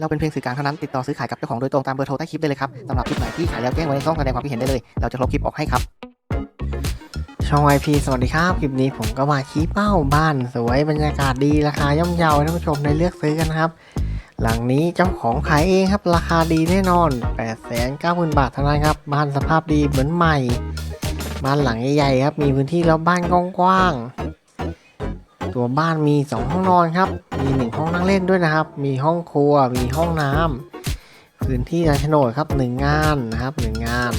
เราเป็นเพียงสื่อกลางเท่านั้นติดต่อซื้อขายกับเจ้าของโดยตรงตามเบอร์โทรใต้คลิปได้เลยครับสำหรับคลิปไหนที่ขายแล้วแจ้งไว้ในช่องแสดงความคิดเห็นได้เลย เราจะลบคลิปออกให้ครับ ช่อง IP สวัสดีครับ คลิปนี้ผมก็มาชี้เป้าบ้านสวยบรรยากาศดีราคาย่อมเยาให้ท่านผู้ชมได้เลือกซื้อกันนะครับ หลังนี้เจ้าของขายเองครับราคาดีแน่นอน8 9 0 0 0 0 บาทเท่านั้นครับบ้านสภาพดีเหมือนใหม่ บ้านหลังใหญ่ๆครับมีพื้นที่แล้วบ้านกว้างๆตัวบ้านมี 2 ห้องนอนครับ มี1ห้องนั่งเล่นด้วยนะครับ มีห้องครัว มีห้องน้ำพื้นที่ลานโฉนดครับ1งงานนะครับ1งงาน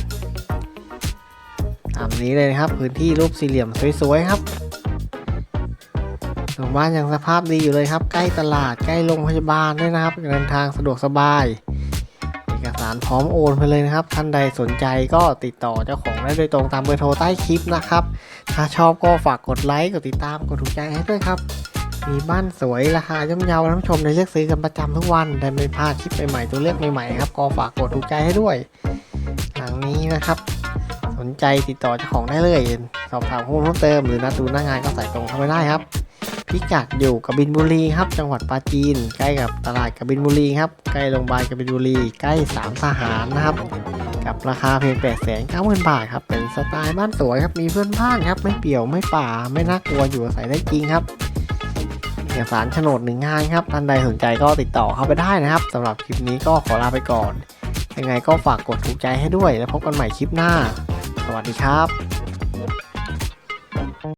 ตามนี้เลยนะครับ พื้นที่รูปสี่เหลี่ยมสวยๆครับส่วนบ้านยังสภาพดีอยู่เลยครับ ใกล้ตลาดใกล้โรงพยาบาลด้วยนะครับ เดินทางสะดวกสบาย เอกสารพร้อมโอนไปเลยนะครับ ท่านใดสนใจก็ติดต่อเจ้าของได้โดยตรงตามเบอร์โทรใต้คลิปนะครับ ถ้าชอบก็ฝากกดไลค์กดติดตามกดถูกใจให้ด้วยครับ มีบ้านสวยราคาย่อมเยาท่านผู้ชมได้เลือกซื้อกันประจำทุกวันได้ไม่พลาดคลิปใหม่ๆตัวเลือกใหม่ๆครับก็ฝากกดถูกใจให้ด้วย หลังนี้นะครับ สนใจติดต่อเจ้าของได้เลย สอบถามข้อมูลเพิ่มเติมหรือนัดดูหน้างานก็ใส่ตรงเข้าไปได้ครับพิกัดอยู่กบินบุรีครับ จังหวัดปราจีน ใกล้กับตลาดกบินบุรีครับ ใกล้โรงพยาบาลกบินบุรี ใกล้สามทหารนะครับ กับราคาเพียง8 9 0 0 0 0บาทครับ เป็นสไตล์บ้านสวยครับ มีเพื่อนบ้านครับ ไม่เปี่ยวไม่ป่า ไม่น่ากลัวอยู่อาศัยได้จริงครับ เอกสารโฉนดหนึ่งงานครับท่านใดสนใจก็ติดต่อเข้าไปได้นะครับสำหรับคลิปนี้ก็ขอลาไปก่อน ยังไงก็ฝากกดถูกใจให้ด้วย แล้วพบกันใหม่คลิปหน้า สวัสดีครับ